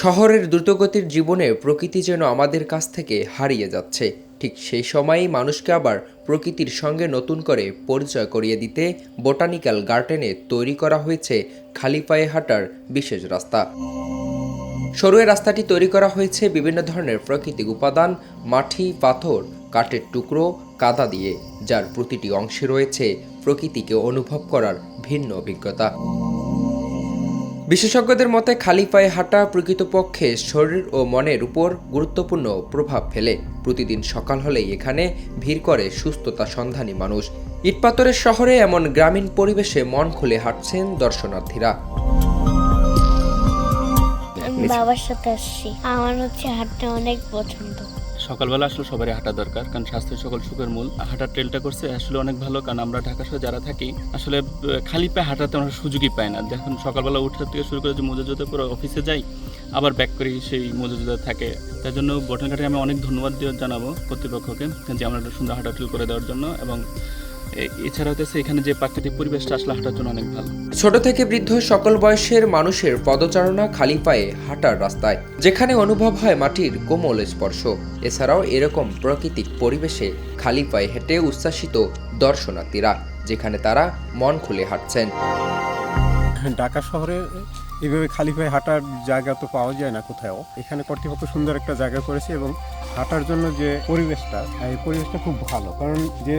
শহরের দ্রুতগতির জীবনে প্রকৃতি যেন আমাদের কাছ থেকে হারিয়ে যাচ্ছে। ঠিক সেই সময়েই মানুষকে আবার প্রকৃতির সঙ্গে নতুন করে পরিচয় করিয়ে দিতে বোটানিক্যাল গার্ডেনে তৈরি করা হয়েছে খালি পায়ে হাঁটার বিশেষ রাস্তা। সরু রাস্তাটি তৈরি করা হয়েছে বিভিন্ন ধরনের প্রাকৃতিক উপাদান, মাটি, পাথর, কাঠের টুকরো, কাদা দিয়ে, যার প্রতিটি অংশে রয়েছে প্রকৃতিকে অনুভব করার ভিন্ন অভিজ্ঞতা। বিশেষজ্ঞদের মতে খালি পায়ে হাঁটা প্রকৃতপক্ষে শরীর ও মনের উপর গুরুত্বপূর্ণ প্রভাব ফেলে। প্রতিদিন সকাল হলেই এখানে ভিড় করে সুস্থতা সন্ধানী মানুষ। ইটপাতরের শহরে এমন গ্রামীণ পরিবেশে মন খুলে হাঁটছেন দর্শনার্থীরা। বাবার সাথে আসছি। আমার হচ্ছে হাঁটতে অনেক পছন্দ। সকালবেলা আসলে সবারই হাঁটা দরকার, কারণ স্বাস্থ্য সকল সুখের মূল। হাঁটার ট্রেলটা করছে, আসলে অনেক ভালো, কারণ আমরা ঢাকা শহরে যারা থাকি, আসলে খালি পায়ে হাঁটাতে আমরা সুযোগই পাই না। যখন সকালবেলা উঠার থেকে শুরু করে যে মজুজুদা পরে অফিসে যাই, আবার ব্যাক করি সেই মজুজুদা থাকে। তার জন্য বটনঘাটে আমি অনেক ধন্যবাদ দিয়ে জানাব কর্তৃপক্ষকে যে আমরা একটা সুন্দর হাঁটা ট্রেল করে দেওয়ার জন্য এবং এছাড়া হচ্ছে এখানে যে প্রাকৃতিক পরিবেশটা আসলে হাঁটার জন্য অনেক ভালো। ছোট থেকে বৃদ্ধ সকল বয়সের মানুষের পদচারণা খালি পায়ে হাঁটার রাস্তায় যেখানে অনুভব হয় মাটির কোমল স্পর্শ। এছাড়াও এরকম প্রাকৃতিক পরিবেশে খালি পায়ে হেঁটে উচ্ছ্বাসিত দর্শনার্থীরা যেখানে তারা মন খুলে হাঁটছেন। ঢাকা শহরে এইভাবে খালি পায়ে হাঁটার জায়গা তো পাওয়া যায় না কোথাও এখানে কর্তৃপক্ষ সুন্দর একটা জায়গা করেছে এবং হাঁটার জন্য যে পরিবেশটা এই পরিবেশটা খুব ভালো। কারণ যে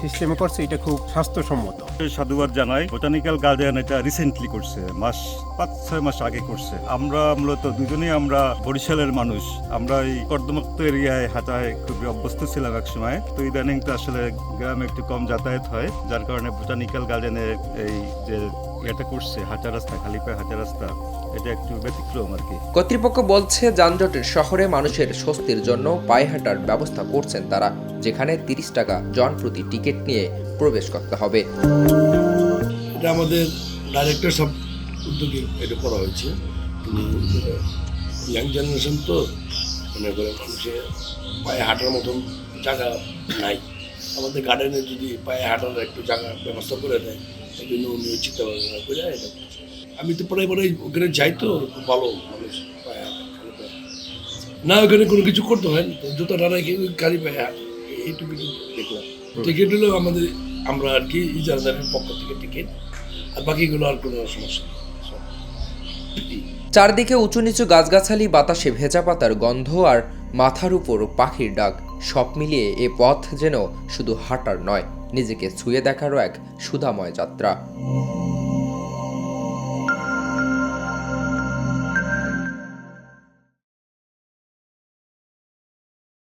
সিস্টেমে করছে, এটা খুব স্বাস্থ্যসম্মত। সাধুবাদ জানাই বোটানিক্যাল গার্ডেন এটা রিসেন্টলি করছে, মাস পাঁচ, ছয় মাস আগে করছে। আমরা মূলত দুজনেই আমরা বরিশালের মানুষ। আমরা এই কর্দমুক্ত এরিয়ায় হাঁটায় খুবই অভ্যস্ত ছিলাম এক সময়। তো ইদানিং তো আসলে গ্রামে একটু কম যাতায়াত হয়, যার কারণে বোটানিক্যাল গার্ডেনে এই যে এটা করছে হাঁটা রাস্তা খালি পায়ে হাঁটা রাস্তা এটা একটু ব্যতিক্রম আর কি। কর্তৃপক্ষ বলছে যানজটের শহরে মানুষের স্বস্তির জন্য পায়ে হাঁটার ব্যবস্থা করছেন তারা যেখানে তিরিশ টাকা জন প্রতি টিকিট নিয়ে প্রবেশ করতে হবে। এটা আমাদের ডাইরেক্টর সব উদ্যোগে এটা করা হয়েছে। ইয়াং জেনারেশন তো মনে করে মানুষের পায়ে হাঁটার মতন জায়গা নাই। আমাদের গার্ডেনে যদি পায়ে হাঁটার একটু জায়গা ব্যবস্থা করে দেয় এই জন্য উনি চিন্তা ভাবনা করে এটা আমি তো প্রায় প্রায় ওখানে যাই তো খুব ভালো মানুষ পায়ে। না ওখানে কোনো কিছু করতে হয় জুতা না রেখে ওই পায়ে হাঁটা এইটুকু দেখলাম টিকিট হলেও আমাদের আমরা আর কি ইজারাদারের পক্ষ থেকে টিকিট আর বাকিগুলো আর কোনো সমস্যা। চারদিকে উঁচু নিচু গাছগাছালি বাতাসে ভেজা পাতার গন্ধ আর মাথার উপর পাখির ডাক সব মিলিয়ে এ পথ যেন শুধু হাঁটার নয় নিজেকে ছুঁয়ে দেখারও এক সুধাময় যাত্রা।